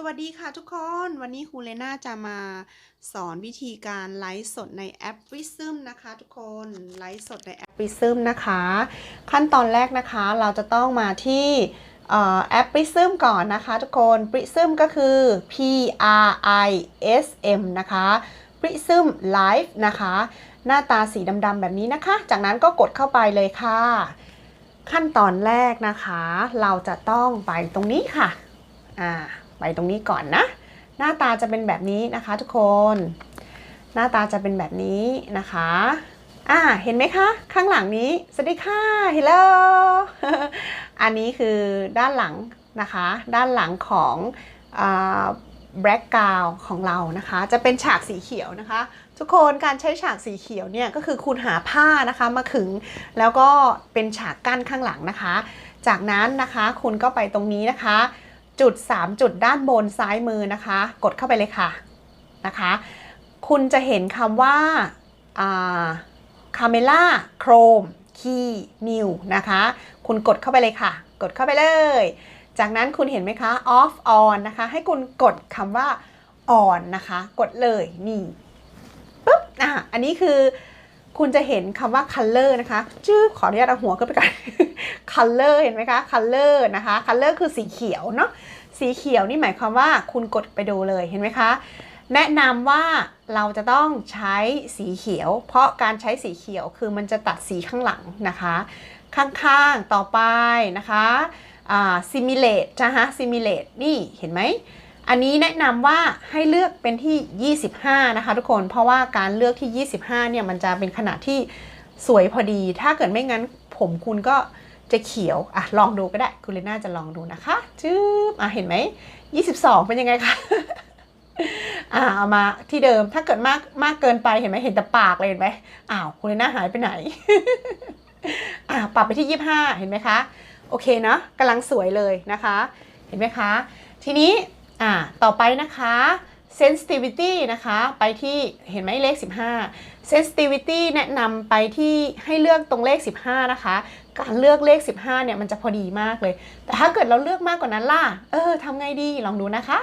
สวัสดีค่ะทุกคน วันนี้ครูเลน่าจะมาสอนวิธีการไลฟ์สดในแอป Prism นะคะทุกคนไลฟ์สดในแอป Prism นะคะ ขั้นตอนแรกนะคะเราจะต้องมาที่แอป Prism ก่อนนะคะทุกคน Prism ก็คือ P R I S M นะคะ Prism Live นะคะ หน้าตาสีดำๆแบบนี้นะคะ จากนั้นก็กดเข้าไปเลยค่ะ ขั้นตอนแรกนะคะ เราจะต้องไปตรงนี้ค่ะอ่า ไปตรงนี้ก่อนนะ หน้าตาจะเป็นแบบนี้นะคะทุกคน หน้าตาจะเป็นแบบนี้นะคะอ่าเห็นไหมคะ ข้างหลังนี้สวัสดีค่ะฮัลโหลอันนี้คือด้านหลังนะคะ ด้านหลังของแบล็กกาวของเรานะคะ จะเป็นฉากสีเขียวนะคะ ทุกคนการใช้ฉากสีเขียวเนี่ยก็คือคุณหาผ้านะคะมาขึง แล้วก็เป็นฉากกั้นข้างหลังนะคะ จากนั้นนะคะคุณก็ไปตรงนี้นะคะ จุด 3 จุดด้านบนซ้ายมือนะคะ กดเข้าไปเลยค่ะนะคะ คุณจะเห็นคำว่าคาเมล่าโครมคีย์นิวนะคะ คุณกดเข้าไปเลยค่ะ กดเข้าไปเลย จากนั้นคุณเห็นไหมคะ off on นะคะ ให้คุณกดคำว่า on นะคะ กดเลยนี่ปุ๊บอะอันนี้คือ คุณจะเห็นคำว่า color นะคะจื้อขออนุญาตเอาหัวขึ้นไปก่อน color เห็นไหมคะ color นะคะ color คือสีเขียวเนาะสีเขียวนี่หมายความว่าคุณกดไปดูเลยเห็นไหมคะ แนะนำว่าเราจะต้องใช้สีเขียว เพราะการใช้สีเขียวคือมันจะตัดสีข้างหลังนะคะ ข้างๆต่อไปนะคะ simulate นะคะ simulate นี่เห็นไหม อันนี้แนะนำว่าให้เลือกเป็นที่ 25 นะคะทุกคน เพราะว่าการเลือกที่ 25 เนี่ยมันจะเป็นขนาดที่สวยพอดี ถ้าเกิดไม่งั้นผมคุณก็จะเขียว อะ ลองดูก็ได้ คุณเลน่าจะลองดูนะคะจื๊บอะ เห็นไหม 22 เป็นยังไงคะอ่าเอามาที่เดิมถ้าเกิดมากมากเกินไปเห็นไหมเห็นแต่ปากเลยเห็นไหมอ้าวคุณเลน่าหายไปไหน อ่าปรับไปที่ 25 เห็นไหมคะ โอเคเนาะกำลังสวยเลยนะคะ เห็นไหมคะ ทีนี้ อ่าต่อไปนะคะ sensitivity นะคะไปที่เห็นไหมเลข 15 sensitivity แนะนำไปที่ให้เลือกตรงเลข 15 นะคะ การเลือกเลข 15 เนี่ยมันจะพอดีมากเลย แต่ถ้าเกิดเราเลือกมากกว่านั้นล่ะ เออทำไงดีลองดูนะคะ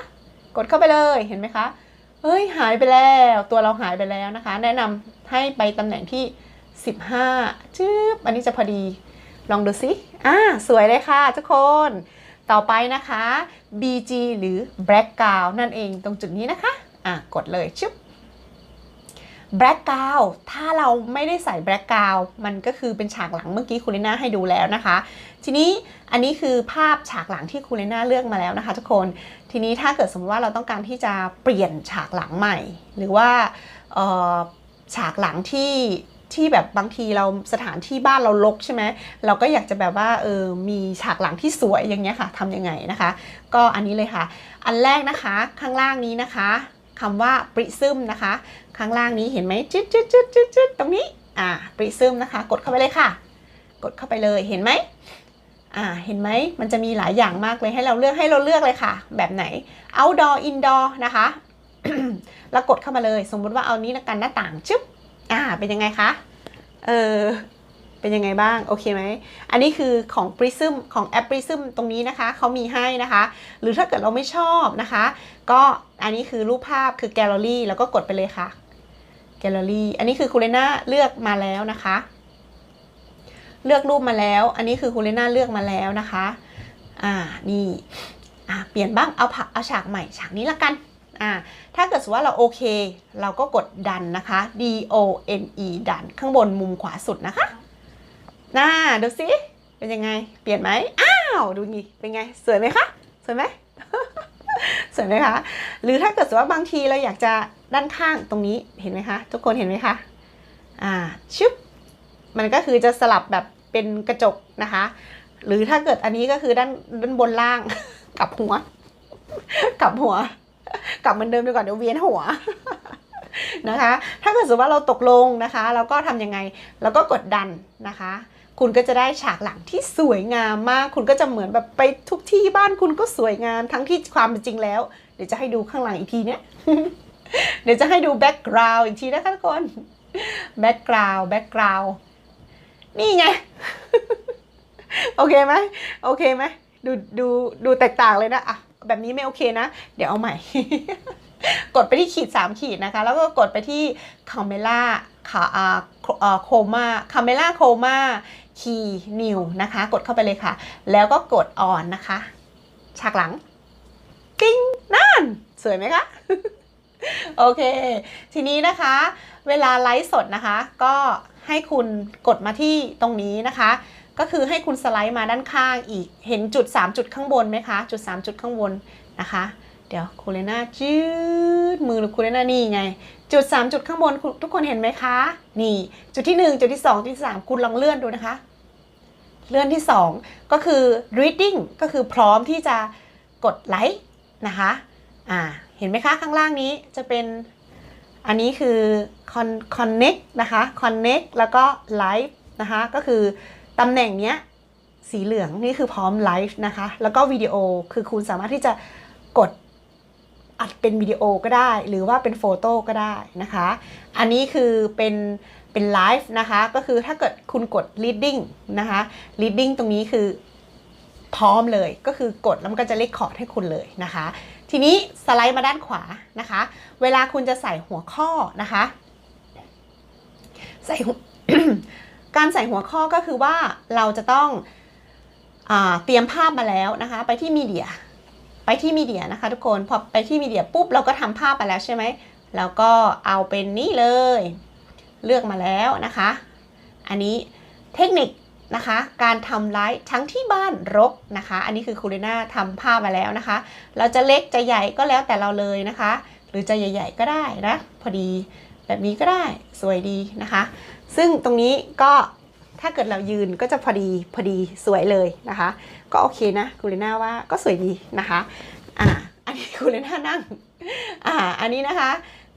กดเข้าไปเลยเห็นไหมคะเฮ้ยหายไปแล้วตัวเราหายไปแล้วนะคะ แนะนำให้ไปตำแหน่งที่ 15 จึ๊บอันนี้จะพอดี ลองดูสิอ่าสวยเลยค่ะทุกคน ต่อไปนะคะ BG หรือ black ground นั่นเองตรงจุดนี้นะคะ อะ กดเลยชุบ black ground ถ้าเราไม่ได้ใส่ black ground มันก็คือเป็นฉากหลังเมื่อกี้คุณเลน่าให้ดูแล้วนะคะ ทีนี้อันนี้คือภาพฉากหลังที่คุณเลน่าเลือกมาแล้วนะคะ ทุกคน ทีนี้ถ้าเกิดสมมติว่าเราต้องการที่จะเปลี่ยนฉากหลังใหม่ หรือว่าฉากหลังที่ ที่แบบบางทีเราสถานที่บ้านเราลกใช่ไหมเราก็อยากจะแบบว่าเออมีฉากหลังที่สวยอย่างเงี้ยค่ะทำยังไงนะคะ ก็อันนี้เลยค่ะ อันแรกนะคะข้างล่างนี้นะคะคำว่า prism นะคะ ข้างล่างนี้เห็นไหมจึ๊ดจึ๊ดจึ๊ดจึ๊ดจึ๊ดตรงนี้อ่า prism นะคะ กดเข้าไปเลยค่ะ กดเข้าไปเลยเห็นไหมอ่าเห็นไหมมันจะมีหลายอย่างมากเลยให้เราเลือกให้เราเลือกเลยค่ะ แบบไหน outdoor indoor นะคะแล้วกดเข้ามาเลย สมมุติว่าเอานี้ละกันหน้าต่างชึบ อ่า เป็นยังไงคะ เออ เป็นยังไงบ้าง โอเคไหม อันนี้คือของ Prism ของแอป Prism ตรงนี้นะคะ เขามีให้นะคะ หรือถ้าเกิดเราไม่ชอบนะคะ ก็อันนี้คือรูปภาพคือแกลเลอรี่ แล้วก็กดไปเลยค่ะ แกลเลอรี่ อันนี้คือคุณเลน่าเลือกมาแล้วนะคะ เลือกรูปมาแล้ว อันนี้คือคุณเลน่าเลือกมาแล้วนะคะ อ่า นี่ อ่า เปลี่ยนบ้าง เอาผัก เอาฉากใหม่ ฉากนี้ละกัน อ่าถ้าเกิดสมมติว่าเราโอเค เราก็กดดันนะคะ D O N E ดันข้างบนมุมขวาสุดนะคะน่าดูสิเป็นยังไง เปลี่ยนไหมอ้าวดูนี่เป็นไงสวยไหมคะสวยไหมสวยไหมคะ หรือถ้าเกิดสมมติว่าบางทีเราอยากจะด้านข้างตรงนี้เห็นไหมคะ ทุกคนเห็นไหมคะอ่าชึบมันก็คือจะสลับแบบเป็นกระจกนะคะ หรือถ้าเกิดอันนี้ก็คือด้านด้านบนล่างกับหัว กับหัว กลับเหมือนเดิมดีกว่าเดี๋ยวเวียนหัวนะคะ ถ้าเกิดสมมติว่าเราตกลงนะคะ เราก็ทำยังไงเราก็กดดันนะคะ คุณก็จะได้ฉากหลังที่สวยงามมาก คุณก็จะเหมือนแบบไปทุกที่บ้านคุณก็สวยงามทั้งที่ความเป็นจริงแล้ว เดี๋ยวจะให้ดูข้างหลังอีกทีเนี้ยเดี๋ยวจะให้ดูแบ็กกราวด์อีกทีนะคะทุกคนแบ็กกราวด์แบ็กกราวด์นี่ไง โอเคไหมโอเคไหมดูดูดูแตกต่างเลยนะอะ แบบนี้ไม่โอเคนะ เดี๋ยวเอาใหม่ กดไปที่ขีด 3 ขีดนะคะ แล้วก็กดไปที่ Camera ค่ะอ่าโคมาคาเมล่าโคมาคีนิวนะคะ กดเข้าไปเลยค่ะ แล้วก็กดออนนะคะ ฉากหลัง ปิ้งนั่น สวยไหมคะ โอเค ทีนี้นะคะ เวลาไลฟ์สดนะคะ ก็ให้คุณกดมาที่ตรงนี้นะคะ ก็คือให้คุณสไลด์มาด้านข้างอีกเห็นจุด 3 จุดข้างบนไหมคะ จุด 3 จุดข้างบนนะคะเดี๋ยวคูเลน่าจืดมือหรือคูเลน่านี่ไง จุด 3 จุดข้างบนทุกคนเห็นไหมคะ นี่ จุดที่ 1 จุดที่ 2 จุดที่ 3 คุณลองเลื่อนดูนะคะ เลื่อนที่ 2 ก็คือ reading ก็คือพร้อมที่จะกดไลค์นะคะอ่าเห็นไหมคะข้างล่างนี้จะเป็นอันนี้คือ con- connect นะคะ connect แล้วก็ live นะคะก็คือ ตำแหน่งเนี้ยสีเหลืองนี่คือพร้อมไลฟ์นะคะ แล้วก็วิดีโอคือคุณสามารถที่จะกดอัดเป็นวิดีโอก็ได้ หรือว่าเป็นโฟโต้ก็ได้นะคะ อันนี้คือเป็นเป็นไลฟ์นะคะ ก็คือถ้าเกิดคุณกด reading นะคะ reading ตรงนี้คือพร้อมเลยก็คือกดแล้วมันก็จะเลคคอร์ดให้คุณเลยนะคะ ทีนี้สไลด์มาด้านขวานะคะ เวลาคุณจะใส่หัวข้อนะคะ ใส่ การใส่หัวข้อก็คือว่าเราจะต้องอเตรียมภาพมาแล้วนะคะ ไปที่มีเดีย ไปที่มีเดียนะคะ ทุกคนพอไปที่มีเดียปุ๊บเราก็ทำภาพไปแล้วใช่ไหมแล้วก็เอาเป็นนี่เลย เลือกมาแล้วนะคะ อันนี้เทคนิคนะคะการทำไลฟ์ทั้งที่บ้านรกนะคะ อันนี้คือคูเรน่าทำภาพมาแล้วนะคะ เราจะเล็กจะใหญ่ก็แล้วแต่เราเลยนะคะ หรือจะใหญ่ ๆ ก็ได้นะ พอดี แบบนี้ก็ได้สวยดีนะคะ ซึ่งตรงนี้ก็ถ้าเกิดเรายืนก็จะพอดีพอดีสวยเลยนะคะ ก็โอเคนะคูเรน่าว่าก็สวยดีนะคะอ่าอันนี้คูเรน่านั่งอ่าอันนี้นะคะ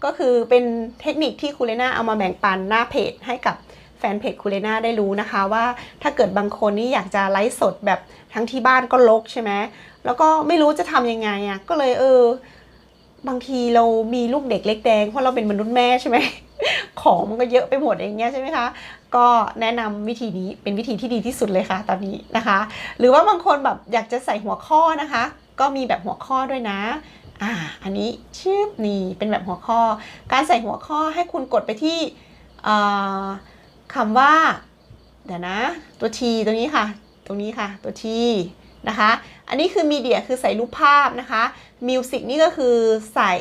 ก็คือเป็นเทคนิคที่คูเรน่าเอามาแบ่งปันหน้าเพจให้กับแฟนเพจคูเรน่าได้รู้นะคะว่าถ้าเกิดบางคนนี่อยากจะไลฟ์สดแบบทั้งที่บ้านก็ลกใช่ไหมแล้วก็ไม่รู้จะทำยังไงอะก็เลยเออ บางทีเรามีลูกเด็กเล็กแดงเพราะเราเป็นมนุษย์แม่ใช่ไหมของมันก็เยอะไปหมดอย่างเงี้ยใช่ไหมคะ ก็แนะนำวิธีนี้เป็นวิธีที่ดีที่สุดเลยค่ะ ตอนนี้นะคะ หรือว่าบางคนแบบอยากจะใส่หัวข้อนะคะ ก็มีแบบหัวข้อด้วยนะอ่าอันนี้ชื่อนี่เป็นแบบหัวข้อ การใส่หัวข้อให้คุณกดไปที่อ่าคำว่า เดี๋ยวนะ ตัว T ตัวนี้ค่ะ ตรงนี้ค่ะ ตัว T นะคะ อันนี้คือมีเดียคือใส่รูปภาพนะคะมิวสิกนี่ก็คือใส่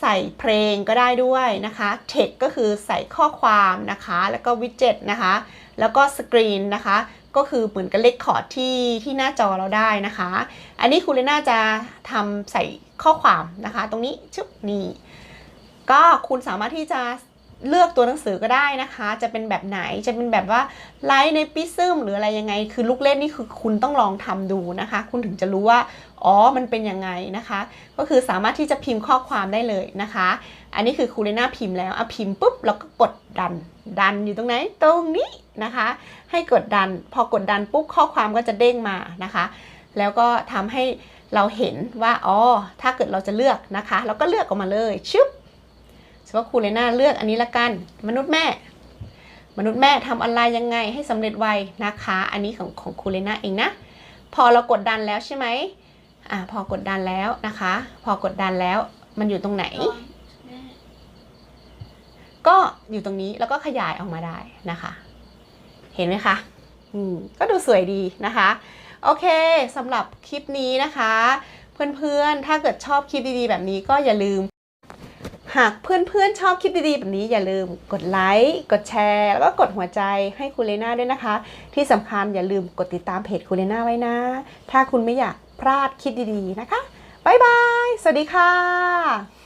ใส่เพลงก็ได้ด้วยนะคะเทคก็คือใส่ข้อความนะคะ แล้วก็วิดเจ็ตนะคะ แล้วก็สกรีนนะคะ ก็คือเหมือนกับเลคคอร์ดที่ที่หน้าจอเราได้นะคะ อันนี้คุณเลน่าจะทำใส่ข้อความนะคะ ตรงนี้ชุบนี่ก็คุณสามารถที่จะ เลือกตัวหนังสือก็ได้นะคะ จะเป็นแบบไหนจะเป็นแบบว่าไลฟ์ในปิซึมหรืออะไรยังไง คือลูกเล่นนี่คือคุณต้องลองทำดูนะคะ คุณถึงจะรู้ว่าอ๋อมันเป็นยังไงนะคะ ก็คือสามารถที่จะพิมพ์ข้อความได้เลยนะคะ อันนี้คือครูเลน่าพิมพ์แล้วอะพิมพ์ปุ๊บแล้วก็กดดัน ดันอยู่ตรงไหนตรงนี้นะคะ ให้กดดัน พอกดดันปุ๊บข้อความก็จะเด้งมานะคะ แล้วก็ทำให้เราเห็นว่าอ๋อถ้าเกิดเราจะเลือกนะคะ เราก็เลือกออกมาเลยชึบ สมมติว่าครูเลน่าเลือกอันนี้ละกัน มนุษย์แม่ มนุษย์แม่ทำอะไรยังไงให้สำเร็จไวนะคะ อันนี้ของของครูเลน่าเองนะ พอเรากดดันแล้วใช่ไหมอ่าพอกดดันแล้วนะคะ พอกดดันแล้วมันอยู่ตรงไหน ก็อยู่ตรงนี้แล้วก็ขยายออกมาได้นะคะ เห็นไหมคะอืมก็ดูสวยดีนะคะ โอเคสำหรับคลิปนี้นะคะ เพื่อนๆถ้าเกิดชอบคลิปดีๆ แบบนี้ก็อย่าลืม หากเพื่อนๆชอบคลิปดีๆ แบบนี้อย่าลืมกดไลค์ กดแชร์ แล้วก็กดหัวใจให้คุณเลน่าด้วยนะคะ ที่สำคัญอย่าลืมกดติดตามเพจคุณเลน่าไว้นะ ถ้าคุณไม่อยากพลาดคลิปดีๆนะคะ บ๊ายบาย สวัสดีค่ะ